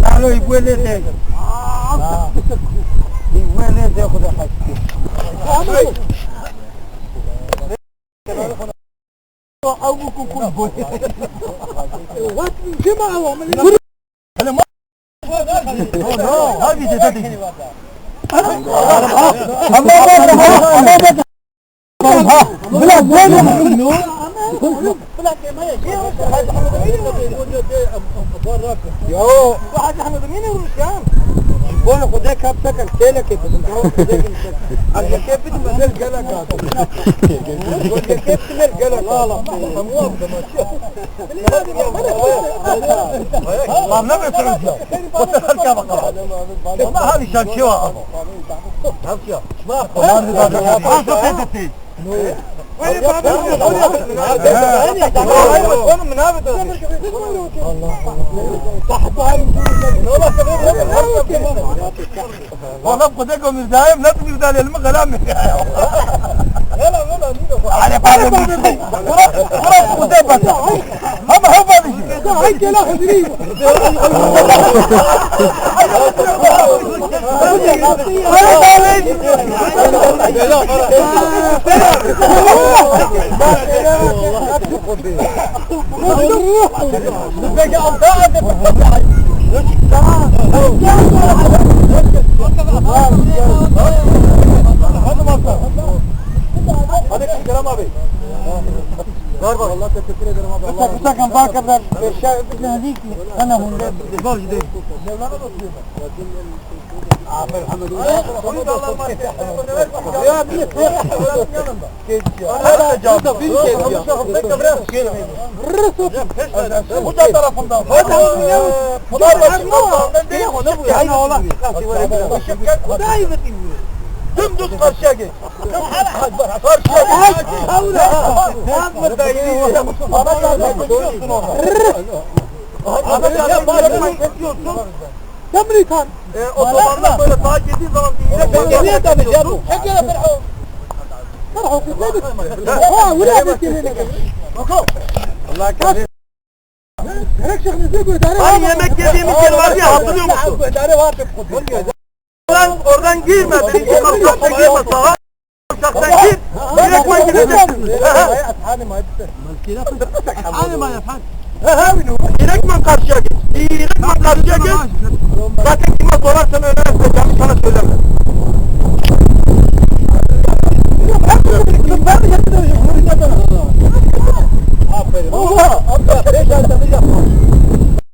نحن يبولي ليه يبولي ليه خذ حاجتي أوكم كل بوي وات جماعة وعمل de حاجتين. هذه جدتي يو واحد احمد مين والشام بقول خدها كاب سكن كيلك كيف انا كيف بدي مازال Mam nawet trudno. Bo to halka ما To ma hali szalciła. Halka. ما Komandy da da. A co ty ty? وين بابا؟ أنا من هذا الله تحت هاي والله صغير والله بدكم من دايم لا تقول دايم المغلام يلا يلا على بالي hay que la Rodrigo. Hadi kırama bey. Var var. Allah teşekkür ederim abi. Mesela bu takım daha kadar eşya öpüklerine değil ki. Sana hunde. Var gidelim. Mevlana da suyu var. Amir hamdülü. Onu da Allah'ın var. Ya bir de yanında. Ara da bir kez ya. Bekle biraz gelmeyin. Bu da tarafından. Pınar başından. Ben değil. Yani oğlan. Kudayı verdim. Dümdüz karşıya geç. Karşıya geç. Kalma da iyi. Ana kadar koşuyorsun ona. Ana kadar bağırmayı kesiyorsun. Amerikan. E, o zamanlar böyle sağa girdiğin zaman bir yere geriye döneceğim. Çek yere Ferhun. Ferhun kızladık. Ha, buraya bir gelene gel. Bakalım. Allah kahretsin. Her şeyinizi götürün. Hani yemek yediğimiz yer var ya hatırlıyor musun? Götürün var. Oradan, oradan girme. Birinci kapıdan girme sağa. Uçaktan gir. Direktman yapar. Direktman karşıya git. Direktman karşıya git. Zaten kime öne